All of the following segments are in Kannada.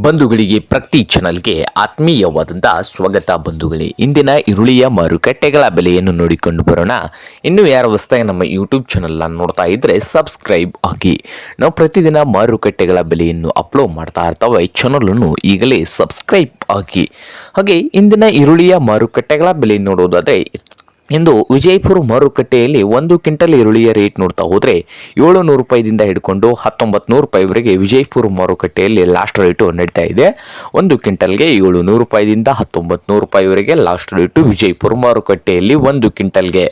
ಬಂಧುಗಳಿಗೆ ಪ್ರತಿ ಚಾನಲ್ಗೆ ಆತ್ಮೀಯವಾದಂಥ ಸ್ವಾಗತ ಬಂಧುಗಳೇ. ಇಂದಿನ ಈರುಳ್ಳಿಯ ಮಾರುಕಟ್ಟೆಗಳ ಬೆಲೆಯನ್ನು ನೋಡಿಕೊಂಡು ಬರೋಣ. ಇನ್ನು ಯಾರ ಹೊಸದಾಗಿ ನಮ್ಮ ಯೂಟ್ಯೂಬ್ ಚಾನಲ್ನ ನೋಡ್ತಾ ಇದ್ದರೆ ಸಬ್ಸ್ಕ್ರೈಬ್ ಆಗಿ. ನಾವು ಪ್ರತಿದಿನ ಮಾರುಕಟ್ಟೆಗಳ ಬೆಲೆಯನ್ನು ಅಪ್ಲೋಡ್ ಮಾಡ್ತಾ ಇರ್ತಾವೆ. ಚಾನಲನ್ನು ಈಗಲೇ ಸಬ್ಸ್ಕ್ರೈಬ್ ಆಗಿ. ಹಾಗೆ ಇಂದಿನ ಈರುಳ್ಳಿಯ ಮಾರುಕಟ್ಟೆಗಳ ಬೆಲೆ ನೋಡೋದಾದರೆ ಇಂದು ವಿಜಯಪುರ ಮಾರುಕಟ್ಟೆಯಲ್ಲಿ ಒಂದು ಕ್ವಿಂಟಲ್ ಈರುಳ್ಳಿಯ ರೇಟ್ ನೋಡ್ತಾ ಹೋದರೆ ಏಳು ನೂರು ರೂಪಾಯಿದಿಂದ ಹಿಡ್ಕೊಂಡು ಹತ್ತೊಂಬತ್ತು ನೂರು ರೂಪಾಯಿವರೆಗೆ ವಿಜಯಪುರ ಮಾರುಕಟ್ಟೆಯಲ್ಲಿ ಲಾಸ್ಟ್ ರೇಟು ನಡೀತಾ ಇದೆ. ಒಂದು ಕ್ವಿಂಟಲ್ಗೆ ಏಳು ನೂರು ರೂಪಾಯಿದಿಂದ ಹತ್ತೊಂಬತ್ತು ನೂರು ರೂಪಾಯಿವರೆಗೆ ಲಾಸ್ಟ್ ರೇಟು ವಿಜಯಪುರ ಮಾರುಕಟ್ಟೆಯಲ್ಲಿ ಒಂದು ಕ್ವಿಂಟಲ್ಗೆ.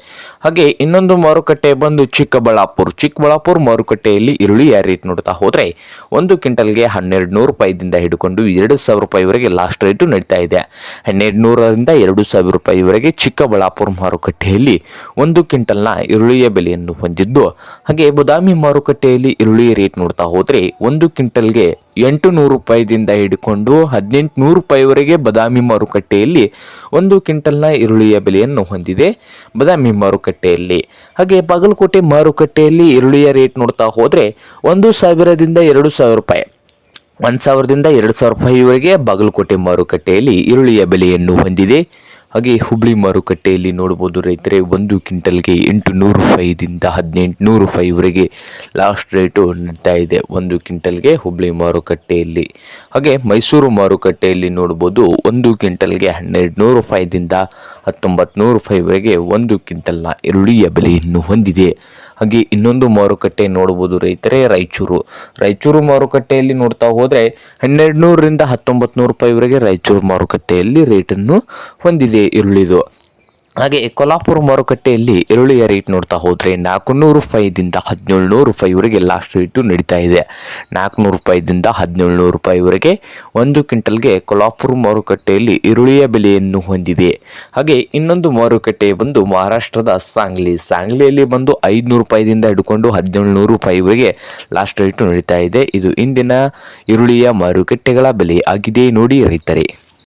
ಹಾಗೆ ಇನ್ನೊಂದು ಮಾರುಕಟ್ಟೆ ಬಂದು ಚಿಕ್ಕಬಳ್ಳಾಪುರ. ಚಿಕ್ಕಬಳ್ಳಾಪುರ ಮಾರುಕಟ್ಟೆಯಲ್ಲಿ ಈರುಳ್ಳಿಯ ರೇಟ್ ನೋಡ್ತಾ ಹೋದರೆ ಒಂದು ಕ್ವಿಂಟಲ್ಗೆ ಹನ್ನೆರಡು ನೂರು ರೂಪಾಯಿದಿಂದ ಹಿಡ್ಕೊಂಡು ಎರಡು ಸಾವಿರ ರೂಪಾಯಿವರೆಗೆ ಲಾಸ್ಟ್ ರೇಟು ನಡೀತಾ ಇದೆ. ಹನ್ನೆರಡು ನೂರರಿಂದ ಎರಡು ಸಾವಿರ ರೂಪಾಯಿವರೆಗೆ ಚಿಕ್ಕಬಳ್ಳಾಪುರ ಮಾರುಕಟ್ಟೆಯಲ್ಲಿ ಒಂದು ಕ್ವಿಂಟಲ್ನ ಈರುಳ್ಳಿಯ ಬೆಲೆಯನ್ನು ಹೊಂದಿದ್ದು, ಹಾಗೆ ಬದಾಮಿ ಮಾರುಕಟ್ಟೆಯಲ್ಲಿ ಈರುಳ್ಳಿಯ ರೇಟ್ ನೋಡ್ತಾ ಹೋದರೆ ಒಂದು ಕ್ವಿಂಟಲ್ಗೆ ಎಂಟು ನೂರು ರೂಪಾಯಿದಿಂದ ಹಿಡ್ಕೊಂಡು ಹದಿನೆಂಟು ನೂರು ರೂಪಾಯಿವರೆಗೆ ಬದಾಮಿ ಮಾರುಕಟ್ಟೆಯಲ್ಲಿ ಒಂದು ಕ್ವಿಂಟಲ್ನ ಈರುಳ್ಳಿಯ ಬೆಲೆಯನ್ನು ಹೊಂದಿದೆ ಬದಾಮಿ ಮಾರುಕಟ್ಟೆಯಲ್ಲಿ. ಹಾಗೆ ಬಾಗಲಕೋಟೆ ಮಾರುಕಟ್ಟೆಯಲ್ಲಿ ಈರುಳ್ಳಿಯ ರೇಟ್ ನೋಡ್ತಾ ಹೋದರೆ ಒಂದು ಸಾವಿರದಿಂದ ಎರಡು ಸಾವಿರ ರೂಪಾಯಿ, ಒಂದು ಸಾವಿರದಿಂದ ಎರಡು ಸಾವಿರ ರೂಪಾಯಿವರೆಗೆ ಬಾಗಲಕೋಟೆ ಮಾರುಕಟ್ಟೆಯಲ್ಲಿ ಈರುಳ್ಳಿಯ ಬೆಲೆಯನ್ನು ಹೊಂದಿದೆ. ಹಾಗೆ ಹುಬ್ಳಿ ಮಾರುಕಟ್ಟೆಯಲ್ಲಿ ನೋಡ್ಬೋದು ರೈತರೆ, ಒಂದು ಕ್ವಿಂಟಲ್ಗೆ ಎಂಟು ನೂರು ರೂಪಾಯಿದಿಂದ ಹದಿನೆಂಟು ನೂರು ರೂಪಾಯಿವರೆಗೆ ಲಾಸ್ಟ್ ರೇಟು ನಡೀತಾ ಇದೆ ಒಂದು ಕ್ವಿಂಟಲ್ಗೆ ಹುಬ್ಳಿ ಮಾರುಕಟ್ಟೆಯಲ್ಲಿ. ಹಾಗೆ ಮೈಸೂರು ಮಾರುಕಟ್ಟೆಯಲ್ಲಿ ನೋಡ್ಬೋದು ಒಂದು ಕ್ವಿಂಟಲ್ಗೆ ಹನ್ನೆರಡು ನೂರು ರೂಪಾಯಿದಿಂದ ಹತ್ತೊಂಬತ್ತು ನೂರು ರೂಪಾಯಿವರೆಗೆ ಒಂದು ಕ್ವಿಂಟಲ್ನ ಈರುಳ್ಳಿಯ ಬೆಲೆಯನ್ನು ಹೊಂದಿದೆ. ಹಾಗೆ ಇನ್ನೊಂದು ಮಾರುಕಟ್ಟೆ ನೋಡಬಹುದು ರೈತರೇ, ರಾಯಚೂರು. ರಾಯಚೂರು ಮಾರುಕಟ್ಟೆಯಲ್ಲಿ ನೋಡ್ತಾ ಹೋದರೆ ಹನ್ನೆರಡು ನೂರರಿಂದ ಹತ್ತೊಂಬತ್ತು ನೂರು ರೂಪಾಯಿವರೆಗೆ ರಾಯಚೂರು ಮಾರುಕಟ್ಟೆಯಲ್ಲಿ ರೇಟನ್ನು ಹೊಂದಿದೆ, ಈರುಳ್ಳಿದು. ಹಾಗೆ ಕೊಲ್ಹಾಪುರ ಮಾರುಕಟ್ಟೆಯಲ್ಲಿ ಈರುಳ್ಳಿಯ ರೇಟ್ ನೋಡ್ತಾ ಹೋದರೆ ನಾಲ್ಕುನೂರು ರೂಪಾಯಿದಿಂದ ಹದಿನೇಳು ನೂರು ರೂಪಾಯಿವರೆಗೆ ಲಾಸ್ಟ್ ರೇಟು ನಡೀತಾ ಇದೆ. ನಾಲ್ಕುನೂರು ರೂಪಾಯಿದಿಂದ ಹದಿನೇಳು ನೂರು ರೂಪಾಯಿವರೆಗೆ ಒಂದು ಕ್ವಿಂಟಲ್ಗೆ ಕೊಲ್ಹಾಪುರ ಮಾರುಕಟ್ಟೆಯಲ್ಲಿ ಈರುಳ್ಳಿಯ ಬೆಲೆಯನ್ನು ಹೊಂದಿದೆ. ಹಾಗೆ ಇನ್ನೊಂದು ಮಾರುಕಟ್ಟೆ ಬಂದು ಮಹಾರಾಷ್ಟ್ರದ ಸಾಂಗ್ಲಿ. ಸಾಂಗ್ಲಿಯಲ್ಲಿ ಬಂದು ಐದುನೂರು ರೂಪಾಯಿದಿಂದ ಹಿಡ್ಕೊಂಡು ಹದಿನೇಳು ನೂರು ರೂಪಾಯಿವರೆಗೆ ಲಾಸ್ಟ್ ರೇಟು ನಡೀತಾ ಇದೆ. ಇದು ಇಂದಿನ ಈರುಳ್ಳಿಯ ಮಾರುಕಟ್ಟೆಗಳ ಬೆಲೆ ಆಗಿದೆ, ನೋಡಿ ರೈತರೇ.